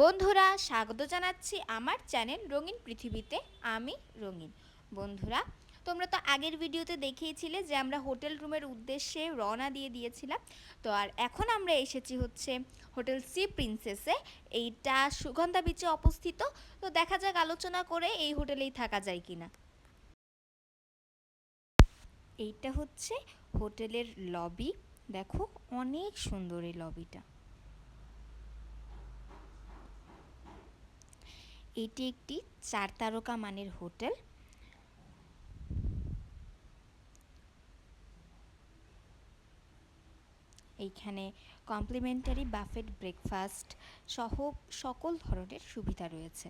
বন্ধুরা, স্বাগত জানাচ্ছি আমার চ্যানেল রঙিন পৃথিবীতে। আমি রঙিন। বন্ধুরা, তোমরা তো আগের ভিডিওতে দেখিয়েছিলে যে আমরা হোটেল রুমের উদ্দেশ্যে রওনা দিয়ে দিয়েছিলাম। তো আর এখন আমরা এসেছি হচ্ছে হোটেল সি প্রিন্সেসে। এইটা সুগন্ধা বিচে অবস্থিত। তো দেখা যাক, আলোচনা করে এই হোটেলেই থাকা যায় কি না এইটা হচ্ছে হোটেলের লবি। দেখো, অনেক সুন্দর এই লবিটা। এটি একটি চার তারকা মানের হোটেল। এইখানে কমপ্লিমেন্টারি বাফেট ব্রেকফাস্ট সহ সকল ধরনের সুবিধা রয়েছে।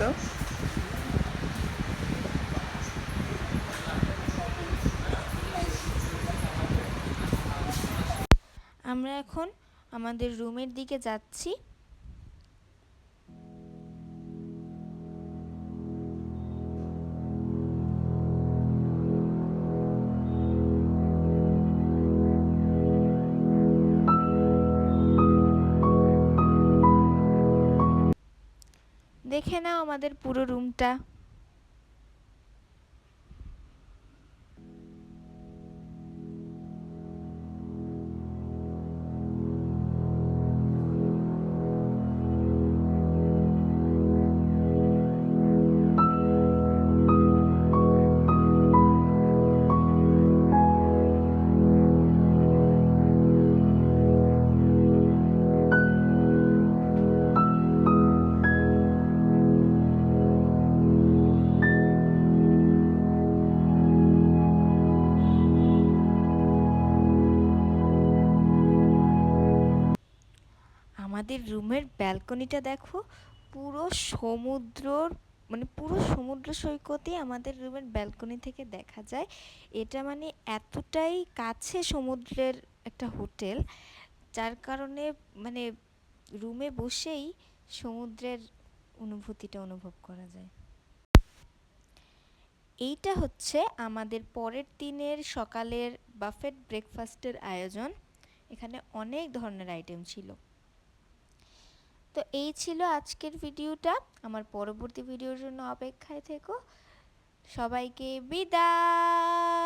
দাও আমরা এখন আমাদের রুমের দিকে যাচ্ছি। দেখে নাও আমাদের পুরো রুমটা আমাদের রুমের ব্যালকনিটা দেখো, পুরো সমুদ্রর মানে পুরো সমুদ্র সৈকতই আমাদের রুমের ব্যালকনি থেকে দেখা যায়। এটা মানে এতটাই কাছে সমুদ্রের একটা হোটেল, যার কারণে মানে রুমে বসেই সমুদ্রের অনুভূতিটা অনুভব করা যায়। এইটা হচ্ছে আমাদের পরের দিনের সকালের বাফেট ব্রেকফাস্টের আয়োজন। এখানে অনেক ধরনের আইটেম ছিল। তো এই ছিল আজকের ভিডিওটা। আমার পরবর্তী ভিডিওর জন্য অপেক্ষায় থেকো। সবাইকে বিদায়!